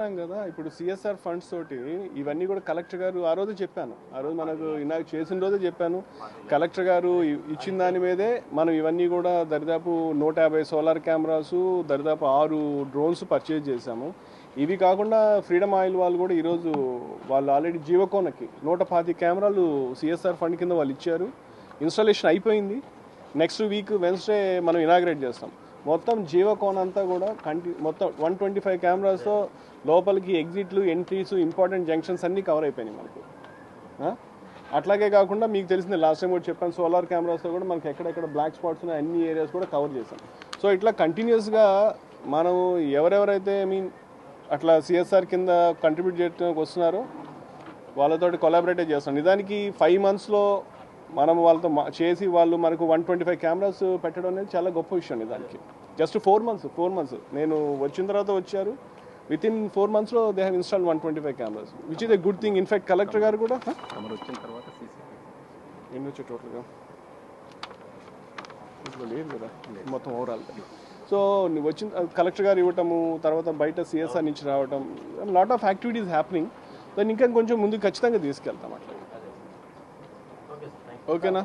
కదా ఇప్పుడు CSR funds తోటి ఇవన్నీ కూడా కలెక్టర్ గారు ఆ రోజు చెప్పాను. ఆ రోజు మనకు ఇందాక చేసిన రోజే చెప్పాను. కలెక్టర్ గారు ఇచ్చిన దాని మీదే మనం ఇవన్నీ కూడా దరిదాపు నూట యాభై సోలార్ కెమెరాస్ దరిదాపు ఆరు డ్రోన్స్ పర్చేజ్ చేశాము. ఇవి కాకుండా ఫ్రీడమ్ ఆయిల్ వాళ్ళు కూడా ఈరోజు వాళ్ళు ఆల్రెడీ జీవకోనకి నూట పాతి కెమెరాలు సిఎస్ఆర్ ఫండ్ కింద వాళ్ళు ఇచ్చారు. ఇన్స్టాలేషన్ అయిపోయింది. నెక్స్ట్ వీక్ వెన్స్డే మనం ఇనాగ్రేట్ చేస్తాం. మొత్తం జీవకోన్ అంతా కూడా కంటి మొత్తం వన్ ట్వంటీ ఫైవ్ కెమెరాస్తో లోపలికి ఎగ్జిట్లు ఎంట్రీస్ ఇంపార్టెంట్ జంక్షన్స్ అన్నీ కవర్ అయిపోయినాయి మనకు. అట్లాగే కాకుండా మీకు తెలిసింది లాస్ట్ టైం కూడా చెప్పాను సోలార్ కెమెరాస్తో కూడా మనకి ఎక్కడెక్కడ బ్లాక్ స్పాట్స్ ఉన్నాయి అన్ని ఏరియాస్ కూడా కవర్ చేశాం. సో ఇట్లా కంటిన్యూస్గా మనం ఎవరెవరైతే ఐ మీన్ అట్లా సిఎస్ఆర్ కింద కంట్రిబ్యూట్ చేయడానికి వస్తున్నారో వాళ్ళతోటి కొలాబరేట్ చేస్తాం. నిజానికి ఫైవ్ మంత్స్లో మనం వాళ్ళతో చేసి వాళ్ళు మనకు వన్ ట్వంటీ ఫైవ్ కెమెరాస్ పెట్టడం అనేది చాలా గొప్ప విషయం నిజానికి just four months four months నేను వచ్చిన తర్వాత వచ్చారు. విత్ ఇన్ ఫోర్ మంత్స్లో they have install one twenty five cameras which is a good thing in fact collector గారు కూడా వచ్చిన తర్వాత ఎన్ని వచ్చాయి టోటల్గా ఇంట్లో లేదు కదా? మొత్తం ఓవరాల్ సో నువ్వు వచ్చిన కలెక్టర్ గారు ఇవ్వటము తర్వాత బయట సిఎస్ఆర్ నుంచి రావటం లాట్ ఆఫ్ యాక్టివిటీస్ హ్యాపెనింగ్ దాన్ని ఇంకా కొంచెం ముందు ఖచ్చితంగా తీసుకెళ్తాం అట్లా. ఓకేనా